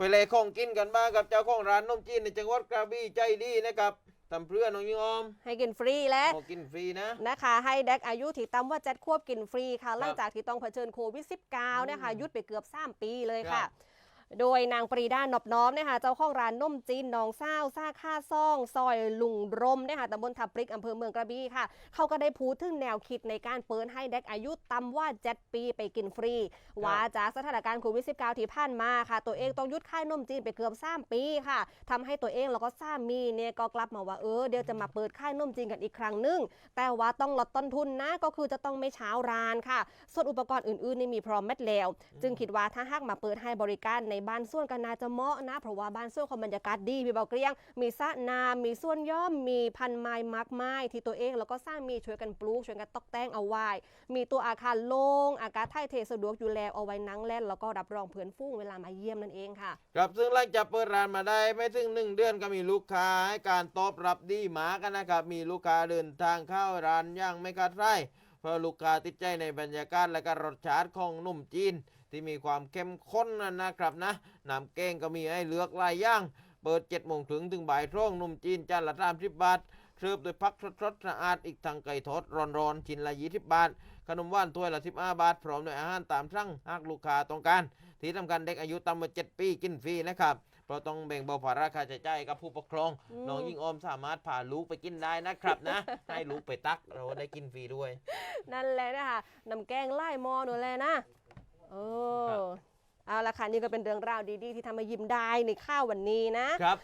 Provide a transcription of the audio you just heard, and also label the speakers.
Speaker 1: ไปเลยของกินกันบ้างกับเจ้าของร้านนมจีนในจังหวัดกระบี่ใจดีนะครับทำเพื่อน้องยิงออม
Speaker 2: ให้กินฟรีและ
Speaker 1: ขอกินฟรีนะ
Speaker 2: นะคะ ให้เด็กอายุที่ต่ำว่าเจ็ดควบกินฟรีค่ะหลังจากที่ต้องเผชิญโควิด -19 เนี่ยค่ะหยุดไปเกือบ 3 ปีเลย
Speaker 1: ครั
Speaker 2: ค่ะ
Speaker 1: บ
Speaker 2: โดยนางปรีดานอบน้อมเนี่ยค่ะเจ้าของร้านนมจีนหนองเศร้าซ่าค่าซ่อง ซอยลุงรมเนี่ยค่ะตำบลทับปริกอำเภอเมืองกระบี่ค่ะ เขาก็ได้พูดถึงแนวคิดในการเปิดให้เด็กอายุต่ำว่า 7 ปีไปกินฟรี ว่าจากสถานการณ์โควิด -19 ที่ผ่านมาค่ะ ตัวเองต้องหยุดค่ายนมจีนไปเกือบ3ปีค่ะทำให้ตัวเองแล้วก็สามีเนี่ยก็กลับมาว่าเออเดี๋ยวจะมาเปิดค่ายนมจีนกันอีกครั้งหนึง แต่ว่าต้องลดต้นทุนนะก็คือจะต้องไม่เช้าร้านค่ะ ส่วนอุปกรณ์อื่นๆนี่มีพร้อมแมดแล้ว จึงคิดว่าถ้าหากมาเปิดให้บริการในบ้านส่วนก็น่าจะเหมาะนะ เพราะว่าบ้านส่วนของบรรยากาศดีพี่เบาเกรียง มีสระน้ำมีส่วนย่อมมีพันไม้มากไม้ที่ตัวเองแล้วก็สร้างมีช่วยกันปลูกช่วยกันตกแต่งเอาไว้ มีตัวอาคารโล่งอากาศถ่ายเทสะดวกอยู่แล้วเอาไว้นั่งเล่นแล้วก็รับรองเพื่อนฟูงเวลามาเยี่ยมนั่นเองค่ะ
Speaker 1: ครับซึ่งหลังจากเปิดร้านมาได้ไม่ถึงหนึ่งเดือนก็มีลูกค้าให้การตอบรับดีหมากันนะครับมีลูกค้าเดินทางเข้าร้านย่างไม่ขาดไส้ เพราะลูกค้าติดใจในบรรยากาศและก็รสชาติของนุ่มจีน ที่มีความเข้มข้นนะครับนะน้ำแกงก็มีให้เลือกหลายอย่าง เปิด7จ็ดโมงถึงถึงบ่ายโมงนุ่มจีนจานละสามสิบบาท เสิร์ฟด้วยพักสดๆสะอาดอีกทางไก่ทอดร้อนๆชิ้นละยี่สิบบาท ขนมหว่านถ้วยละ15บาท พร้อมด้วยอาหารตามสั่งหากลูกค้าต้องการ ที่สำคัญเด็กอายุต่ำกว่า7ปีกินฟรีนะครับเพราะต้องแบ่งเบาภาระค่าใช้จ่ายกับผู้ปกครอง
Speaker 2: อืม
Speaker 1: น้องยิ่งออมสามารถพาลูกไปกินได้นะครับนะ ให้ลูกไปตักเราได้กินฟรีด้วย
Speaker 2: นั่นแหละนะคะน้ำแกงไล่หมอหนูเลยนะเอ
Speaker 1: ครั
Speaker 2: อบเอาละค่ะนี่ก็เป็นเรื่องราวดีๆ ที่ทำให้ยิ้มได้ในข้าววันนี้นะ
Speaker 1: ครับ